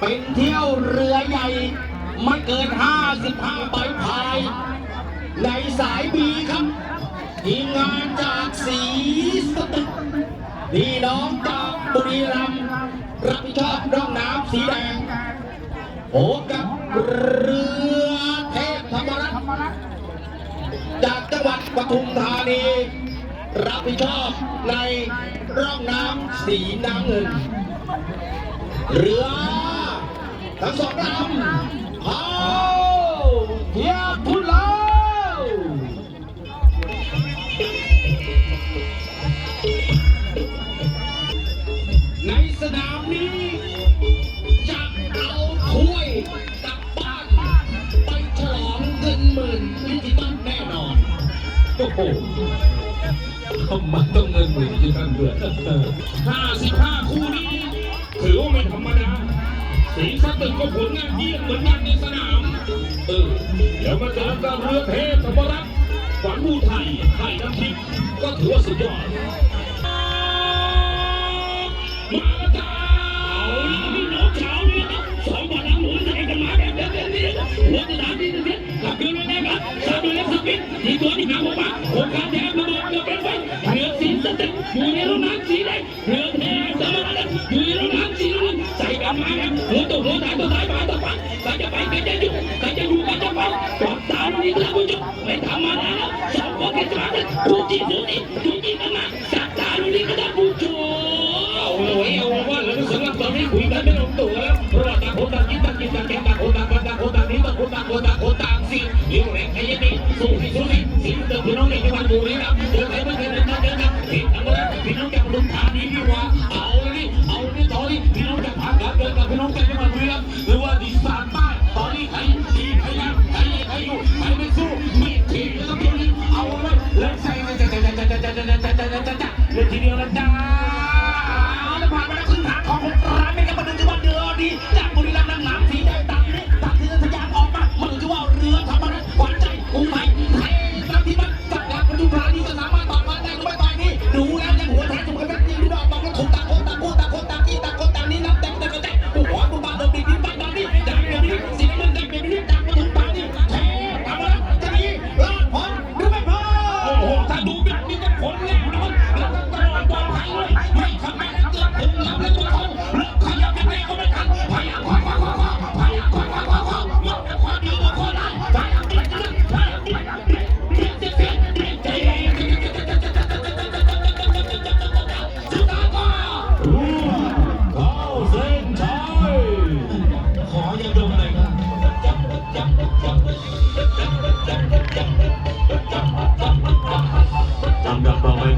เป็นเที่ยวเรือใหญ่ไม่เกิน 55ใบพาย ในสายบีครับทีมงานจากสีสตึกพี่น้องจากบุรีรัมย์รับผิดชอบร่องน้ำสีแดงโอ้กับเรือเทพธรรมรัตน์จากจังหวัดปทุมธานี รับผิดชอบในร่องน้ำสีน้ำเงิน เรือทั้งสองลำเอาเทียบทุนแล้วในสนามนี้จะเอาถ้วยกลับบ้านไปฉลองเงินหมื่นดิจิตอลแน่นอน โอ้โหมันต้องเงินหมื่นดิจิตอลด้วยห้าสิบห้าคู่นี้ ถือว่าไม่ธรรมดาสีสตึกก็ผลงานเยี่ยมเหมือนกันในสนามเออเดี๋ยวมาเจอกับเรือเทพธรรมรัตน์ขวัญภูไทยไทยน้ำทิพย์ก็ถือว่าสุดยอดมาแล้วจ้าพี่น้องชาวเนี่ยครับสองบอลหลังหมุนใส่กันมาแบบเดิมๆนี่นะครับหัวสนามนี่นะกลับคืนมาได้ครับสามด้วเล็กสปินทีตัวที่หางออกมาโอกาสแท หัวตัวหัวสาตัวสายมาตัวไปใครจะไปใครจะอยู่ใครจะอยู่ใครจะไปกอดตาลูนี้ท่านผู้ชมไม่ธรรมาแล้วสองคนกันมากันดูจีดูจีดูจีกันมาจับตาลูกนี้ก็ท่านผู้ชมเอาหน่วยเอาว่าแล้วสำหรับตอนนี้คุยกันไม่ลงตัวแล้วเพราะว่าต่างคนต่างคิดต่างกินต่างแข่งต่างคนต่างคนต่างคนต่างนี้ต่างคนต่างคนต่างคนต่างสิเลี้ยวแรงใครยังมีสู้ให้สู้ให้สิ่งเดิมพี่น้องในจังหวัดบุรีรัมย์เดินไปไม่เคยเดินมา แบบนี้ก็พ้นแน่นอนแล้วก็ตลอดปลอดภัยเลยไม่ทำให้เกิดถึงลำและตัวเขาเริ่มขยับยังไงก็ไม่ทันพยายามคว้าคว้าคว้าคว้าพยายามคว้าคว้าคว้าคว้าหมดแต่ความดีของคนได้พยายามเปลี่ยนเรื่องพยายามเปลี่ยนเปลี่ยนเปลี่ยนเปลี่ยนเปลี่ยนเปลี่ยนเปลี่ยนสุดท้ายก็เข้าเส้นชัยขออย่าดมเลยครับ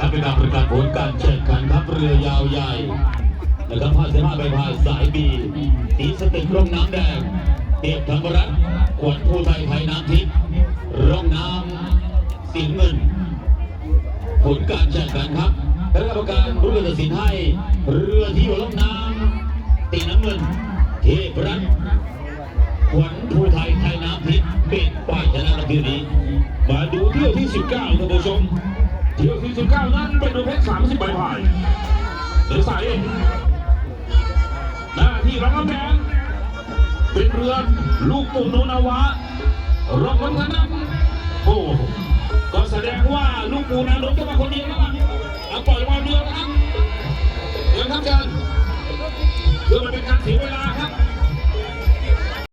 ดับต่อไปครับเป็นการประกาศผลการแข่งขันครับเรือยาวใหญ่นะครับพาเสมาใบพายสายบีสีสตึกร่องน้ำแดงเทียบธรรมรัตน์ขวัญภูไทยไทยน้ำทิพย์ร่องน้ำสีเงินผลการแข่งขันครับคณะกรรมการรู้ตัดสินให้ เรือที่อยู่ร่องน้ำตีน้ำเงิน เทพรัตน์ขวัญภูไทยไทยน้ำทิพย์เป็นฝ่ายชนะในคืนนี้ มาดูเที่ยวที่ 19ท่านผู้ชม 49นั้นเป็นประเภท30ใบพายหรือใสหน้าที่รังน้ำแดงเป็นเรือลูกปู่โนนาวะรองคนกันนั้นโอ้ก็แสดงว่าลูกปู่นารถจะมาคนเดียวแล้วล่ะเอาปล่อยมาเรือนะครับเดี๋ยวครับเชิญเพื่อมันเป็นการเสียเวลาครับ